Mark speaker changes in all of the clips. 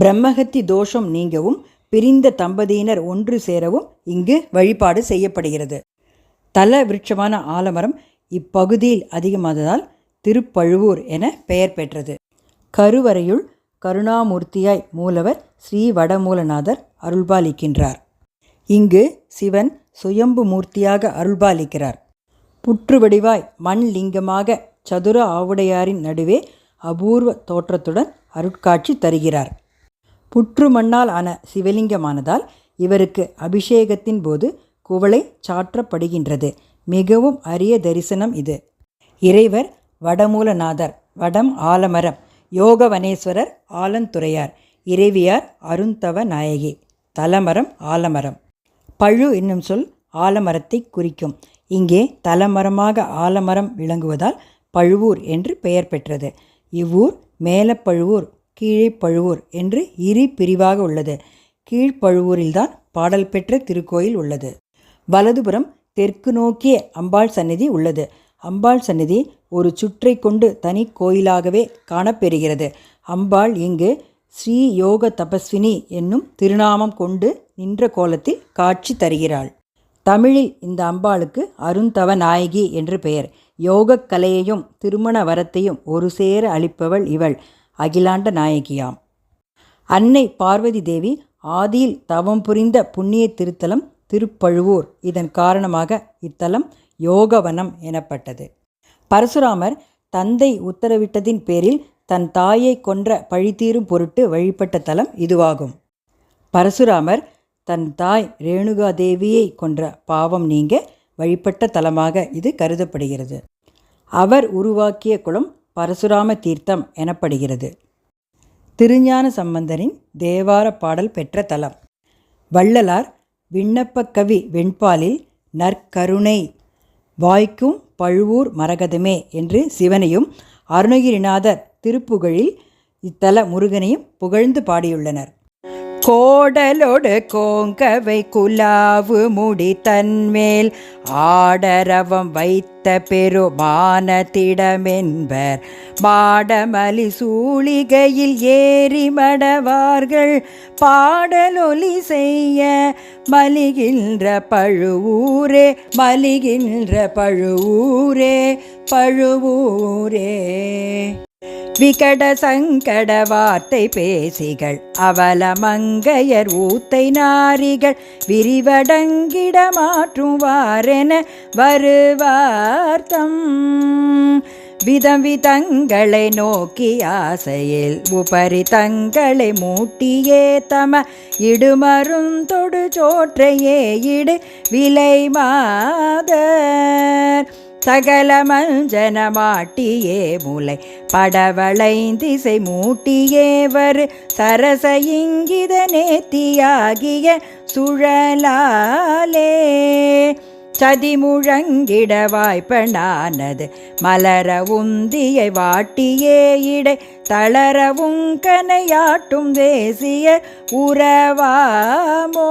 Speaker 1: பிரம்மகத்தி தோஷம் நீங்கவும் பிரிந்த தம்பதியினர் ஒன்று சேரவும் இங்கு வழிபாடு செய்யப்படுகிறது. தல விருட்சமான ஆலமரம் இப்பகுதியில் அதிகமானதால் திருப்பழுவூர் என பெயர் பெற்றது. கருவறையுள் கருணாமூர்த்தியாய் மூலவர் ஸ்ரீ வடமூலநாதர் அருள்பாலிக்கின்றார். இங்கு சிவன் சுயம்பு மூர்த்தியாக அருள்பாலிக்கிறார். புற்று வடிவாய் மண் லிங்கமாக சதுர ஆவுடையாரின் நடுவே அபூர்வ தோற்றத்துடன் அருட்காட்சி தருகிறார். புற்று மண்ணால் ஆன சிவலிங்கமானதால் இவருக்கு அபிஷேகத்தின் போது குவளை சாற்றப்படுகின்றது. மிகவும் அரிய தரிசனம் இது. இறைவர் வடமூலநாதர் வடம் ஆலமரம் யோகவனேஸ்வரர் ஆலந்துறையார் இறைவியார் அருந்தவ நாயகி தலமரம் ஆலமரம். பழு என்னும் சொல் ஆலமரத்தை குறிக்கும். இங்கே தலமரமாக ஆலமரம் விளங்குவதால் பழுவூர் என்று பெயர் பெற்றது. இவ்வூர் மேலப்பழுவூர் கீழே பழுவூர் என்று இரு பிரிவாக உள்ளது. கீழ்ப்பழுவூரில்தான் பாடல் பெற்ற திருக்கோயில் உள்ளது. வலதுபுறம் தெற்கு நோக்கிய அம்பாள் சந்நிதி உள்ளது. அம்பாள் சந்நிதி ஒரு சுற்றை கொண்டு தனி கோயிலாகவே காணப்பெறுகிறது. அம்பாள் இங்கு ஸ்ரீ யோக தபஸ்வினி என்னும் திருநாமம் கொண்டு நின்ற கோலத்தில் காட்சி தருகிறாள். தமிழில் இந்த அம்பாளுக்கு அருந்தவ நாயகி என்று பெயர். யோகக் கலையையும் திருமண வரத்தையும் ஒரு சேர அளிப்பவள் இவள். அகிலாண்ட நாயகியாம். அன்னை பார்வதி தேவி ஆதியில் தவம் புரிந்த புண்ணிய திருத்தலம் திருப்பழுவூர். இதன் காரணமாக இத்தலம் யோகவனம் எனப்பட்டது. பரசுராமர் தந்தை உத்தரவிட்டதின் பேரில் தன் தாயை கொன்ற பழித்தீரும் பொருட்டு வழிபட்ட தலம் இதுவாகும். பரசுராமர் தன் தாய் ரேணுகா தேவியை கொன்ற பாவம் நீங்க வழிபட்ட தலமாக இது கருதப்படுகிறது. அவர் உருவாக்கிய குளம் பரசுராம தீர்த்தம் எனப்படுகிறது. திருஞான சம்பந்தரின் தேவார பாடல் பெற்ற தலம். வள்ளலார் விண்ணப்பக் கவி வெண்பாலில் நற்கருணை வாய்க்கும் பழுவூர் மரகதமே என்று சிவனையும் அருணகிரிநாதர் திருப்புகழில் இத்தல முருகனையும் புகழ்ந்து பாடியுள்ளனர். கோடலொடு கோங்கவை குலாவு முடி தன்மேல் ஆடரவம் வைத்த பெருமான திடமென்பர் மாடமலி சூழிகையில் ஏறி மடவார்கள். பாடலொலி செய்ய மலிகின்ற பழுவூரே மலிகின்ற பழுவூரே பழுவூரே. விகட சங்கட வார்த்தை பேசிகள் அவல மங்கையர் ஊத்தை நாரிகள் விரிவடங்கிட மாற்றும் வாரென வருவார்த்தம். விதம் விதங்களை நோக்கி ஆசையில் உபரி தங்களை மூட்டியே தம இடுமருந்தொடு சோற்றையே இடு விலை மாதர். சகல மஞ்சன மாட்டியே முலை படவளைந்திசை மூட்டியே வரு சரச இங்கித நேத்தியாகிய சுழலாலே. சதி முழங்கிட வாய்ப்பனானது மலர உந்தியை வாட்டியே இடை தளரவும் கனையாட்டும் தேசிய உறவாமோ.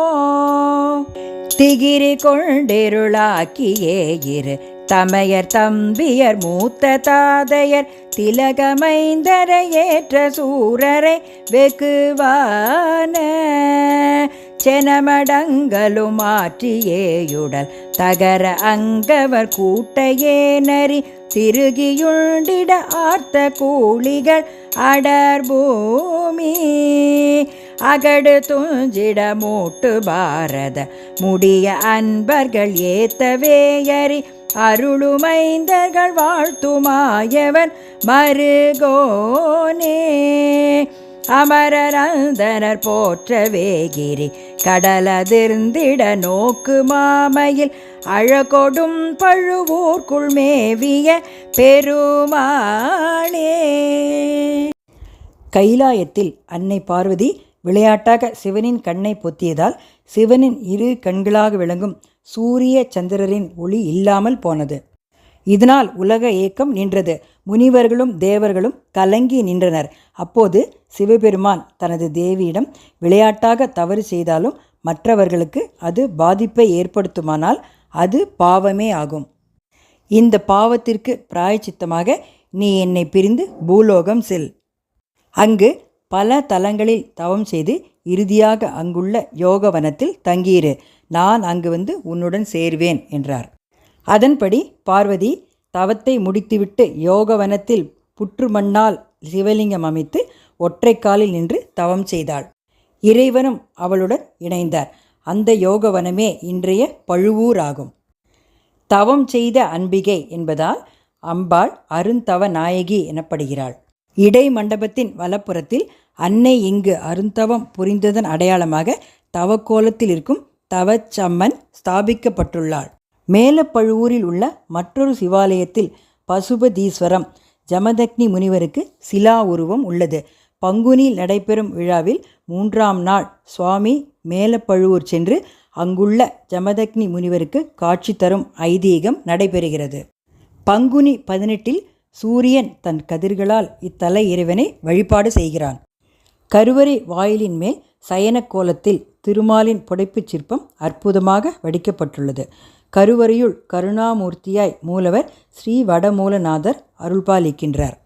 Speaker 1: திகிரி கொண்டிருளாக்கியே இரு தமையர் தம்பியர் மூத்த தாதையர் திலகமைந்தரை ஏற்ற சூரரை வெகுவான செனமடங்களும் ஆற்றியேயுடல் தகர அங்கவர் கூட்டையே நரி திருகியுண்டிட ஆர்த்த கூலிகள் அடர் பூமி அகடு துஞ்சிட மூட்டு பாரத. முடிய அன்பர்கள் ஏத்தவேயறி அருளுமைந்தர்கள் வாழ்த்துமாயவன் மருகோனே. அமரரந்தனர் போற்றவேகிரி கடலதிர்ந்திட நோக்கு மாமையில் அழகொடும் பழுவூர்க்குள் மேவிய பெருமாளே. கைலாயத்தில் அன்னை பார்வதி விளையாட்டாக சிவனின் கண்ணை பொத்தியதால் சிவனின் இரு கண்களாக விளங்கும் சூரிய சந்திரரின் ஒளி இல்லாமல் போனது. இதனால் உலக ஏக்கம் நின்றது. முனிவர்களும் தேவர்களும் கலங்கி நின்றனர். அப்போது சிவபெருமான் தனது தேவியிடம் விளையாட்டாக தவறு செய்தாலும் மற்றவர்களுக்கு அது பாதிப்பை ஏற்படுத்துமானால் அது பாவமே ஆகும். இந்த பாவத்திற்கு பிராயச்சித்தமாக நீ என்னை பிரிந்து பூலோகம் செல். அங்கு பல தலங்களில் தவம் செய்து இறுதியாக அங்குள்ள யோகவனத்தில் தங்கியிரு. நான் அங்கு வந்து உன்னுடன் சேர்வேன் என்றார். அதன்படி பார்வதி தவத்தை முடித்துவிட்டு யோகவனத்தில் புற்று மண்ணால் சிவலிங்கம் அமைத்து ஒற்றைக்காலில் நின்று தவம் செய்தாள். இறைவனும் அவளுடன் இணைந்தார். அந்த யோகவனமே இன்றைய பழுவூர் ஆகும் தவம் செய்த அன்பிகை என்பதால் அம்பாள் அருந்தவ நாயகி எனப்படுகிறாள். இடை மண்டபத்தின் வலப்புறத்தில் அன்னை இங்கு அருந்தவம் புரிந்ததன் அடையாளமாக தவக்கோலத்தில் இருக்கும் தவச்சம்மன் ஸ்தாபிக்கப்பட்டுள்ளாள். மேலப்பழுவூரில் உள்ள மற்றொரு சிவாலயத்தில் பசுபதீஸ்வரம் ஜமதக்னி முனிவருக்கு சிலா உருவம் உள்ளது. பங்குனியில் நடைபெறும் விழாவில் மூன்றாம் நாள் சுவாமி மேலப்பழுவூர் சென்று அங்குள்ள ஜமதக்னி முனிவருக்கு காட்சி தரும் ஐதீகம் நடைபெறுகிறது. பங்குனி பதினெட்டில் சூரியன் தன் கதிர்களால் இத்தலை இறைவனை வழிபாடு செய்கிறான். கருவறை வாயிலின் மேல் சயன கோலத்தில் திருமாலின் புடைப்புச் சிற்பம் அற்புதமாக வடிக்கப்பட்டுள்ளது. கருவறையுள் கருணாமூர்த்தியாய் மூலவர் ஸ்ரீ வடமூலநாதர் அருள்பாலிக்கின்றார்.